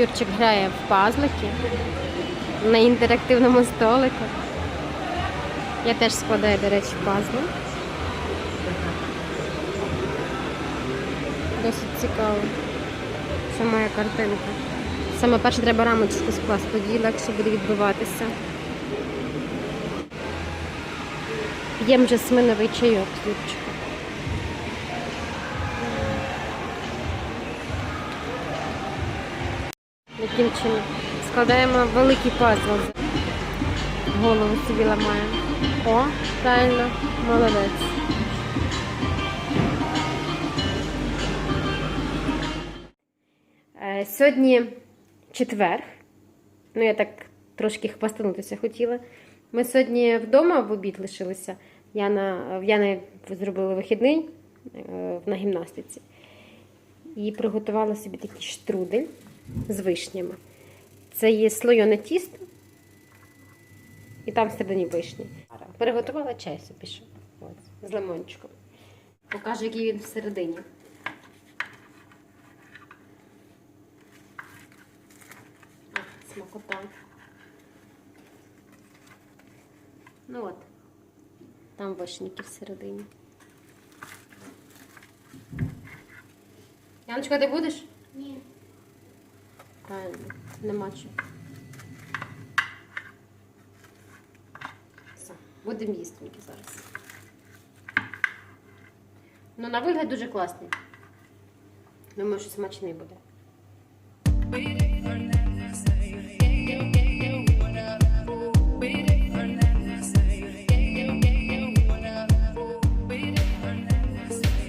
Юрчик грає в пазлики на інтерактивному столику. Я теж складаю, до речі, пазли. Досить цікаво. Це моя картинка. Саме перше треба рамочку скласти, тоді легше буде відбиватися. П'ємо жасминовий чайок з Юрчиком. Яким чином? Складаємо великий пазл. Голову собі ламаємо. О, правильно, молодець. Е, Сьогодні четвер. Ну, я так трошки хвастанутися хотіла. Ми сьогодні вдома в обід лишилися. Яна, в Яни зробили вихідний е, на гімнастиці. І приготувала собі такий штрудель з вишнями. Це є слойоне тісто. І там всередині вишні. Переготувала чай собі ще. Ось, з лимончиком. Покажу, який він всередині. А, Смакота. Ну от. Там вишеньки всередині. Яночка, ти будеш? Правильно, нема чого. Все, будемо їсти зараз. Ну, на вигляд дуже класний. Думаю, що смачний буде.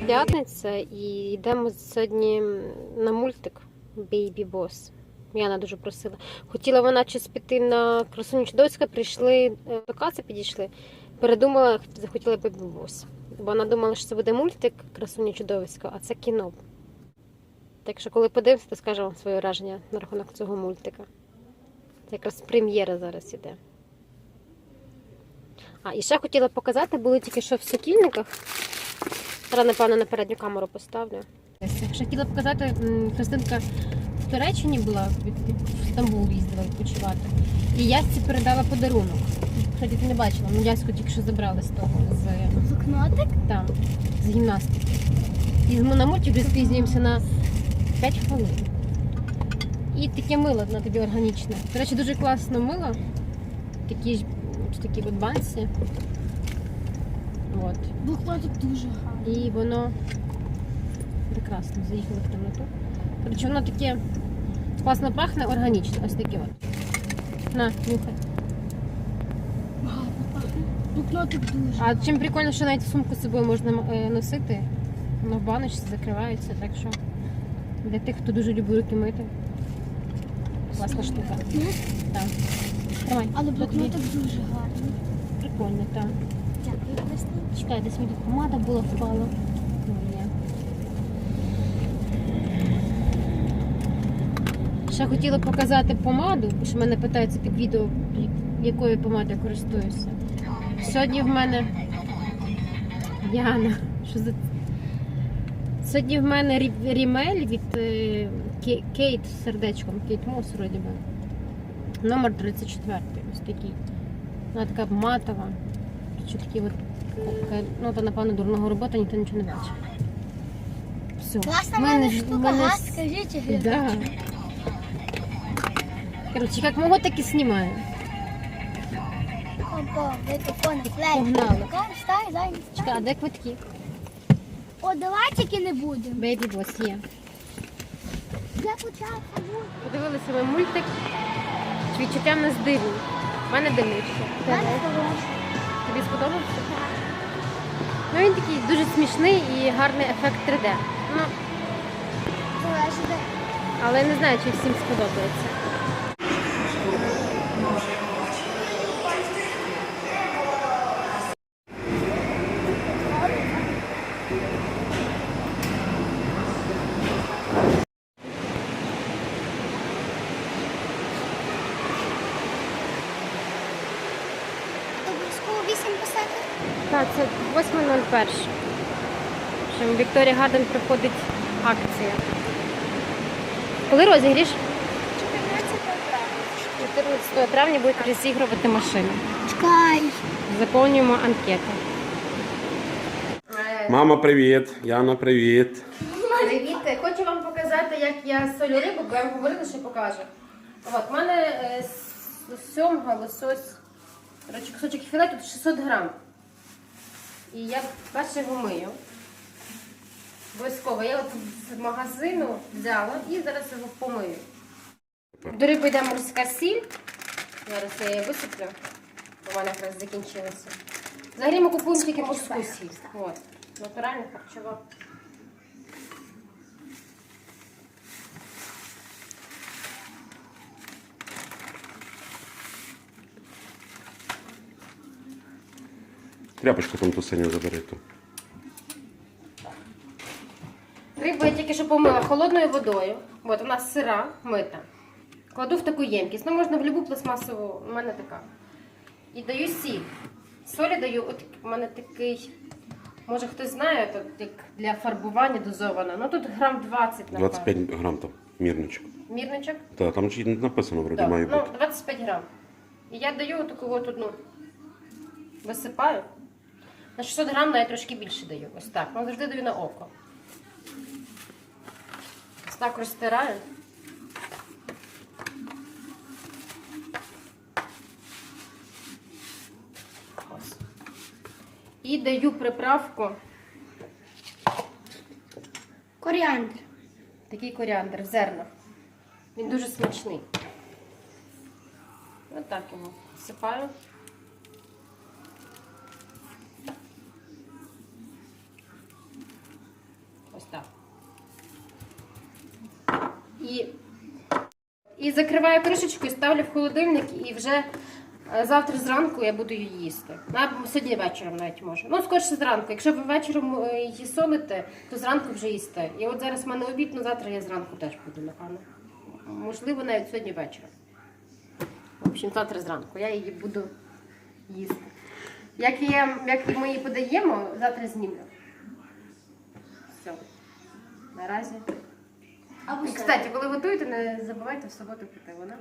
П'ятниця і йдемо сьогодні на мультик Baby Boss. Яна дуже просила. Хотіла вона щось піти на красуню чудовська, прийшли е, до каси, підійшли. Передумала, захотіла Baby Boss. Бо вона думала, що це буде мультик Красуня чудовиська, а це кіно. Так що, коли подивимося, то скажемо вам своє враження на рахунок цього мультика. Це якраз прем'єра зараз іде. А, і ще хотіла показати, були тільки що в сокільниках. Зараз, напевно, на передню камеру поставлю. Ще хотіла показати, Христинка в Туреччині була, в Стамбул їздила відпочивати. І Ясці передала подарунок. Кстати, ти не бачила, ну Яську тільки що забрали з того, з, Блокнотик? там, з гімнастики. І на мульті вже спізнюємося на 5 хвилин. І таке мило на тобі органічне. До речі, дуже класно мило. Такі ж такі от банці. От. Блокнотик дуже гарний. І воно прекрасно заїхало в темноту. Коротше, воно таке класно пахне, органічно. Ось таке от. На, нюхай. Блокнотик дуже. А чим прикольно, що навіть сумку з собою можна е, носити. Воно в баночці закривається, так що для тих, хто дуже любить руки мити. Класна штука. Ну, Так. Тримай. Але блокнотик дуже гарний. Прикольно, так. Дякую. Чекай, десь мені помада була впала. Ну, ні. Ще хотіла показати помаду, бо що мене питаються під відео, якою помадою я користуюся. Сьогодні в мене. Яна, що за. Сьогодні в мене рімель від е, Кейт з сердечком, Кейт Мос, вроді би. Номер 34, ось такий. Вона така матова. Що такі от Е, Ну, то, напевно, дурного робота, ніхто нічого не бачить. Все. Класна В мене штука, мене Скажіть, Да. Короче, как могу, так и снимаю. Погнали. Чекай, а де квитки? О, давай тільки не будемо. Бейбі бос є. Я почав. Подивилися ми мультик. Відчуття в нас дивні. У мене дивнички. Тобі сподобався? Ну він такий дуже смішний і гарний ефект 3D. Ну, але я не знаю, чи всім сподобається. Обов'язково 8 писати. Так, це 8.01. Що Вікторія Гарден проходить акція. Коли розігріш? 14 травня будуть розігрувати машину. Чекай. Заповнюємо анкету. Мама, привіт. Яна, привіт. Привіт! Хочу вам показати, як я солю рибу, бо я вам говорила, що покажу. От, в мене е, с- сьомга, лосось, коротше, кусочок філе тут 600 грам. І я перше його мию. Обов'язково. Я от з магазину взяла і зараз його помию. До риби йде морська сіль. Зараз я її висиплю, в мене якраз закінчилася. Взагалі ми купуємо тільки морську сіль. От. Натуральна харчова. Тряпочку там ту синю забери ту. Рибу я тільки що помила холодною водою. От вона сира, мита. Кладу в таку ємкість. Ну, можна в любу пластмасову, у мене така. І даю сіль. Солі даю, от у мене такий, може хтось знає, то як для фарбування дозовано. Ну тут грам 20, напевно. 25 грам там, мірничок. Мірничок? Та, там ж і написано, вроді, Так, має ну, бути. 25 грам. І я даю таку от одну. Висипаю. На 600 грам навіть трошки більше даю. Ось так. Ну, завжди даю на око. Ось так розтираю. Ось. І даю приправку Коріандр. такий коріандр в зернах. Він дуже смачний. Ось так його всипаю. Ось так. І, і закриваю кришечкою, ставлю в холодильник і вже е, завтра зранку я буду її їсти. Або сьогодні вечором навіть можу. Ну, скоріше зранку. Якщо ви вечором е, її солите, то зранку вже їсте. І от зараз в мене обід, ну завтра я зранку теж буду, напевно. Можливо, навіть сьогодні вечором. В общем, завтра зранку я її буду їсти. Як, я, як ми її подаємо, завтра знімлю. Все. Наразі. І, кстати, коли готуєте, не забувайте в суботу піти, вона.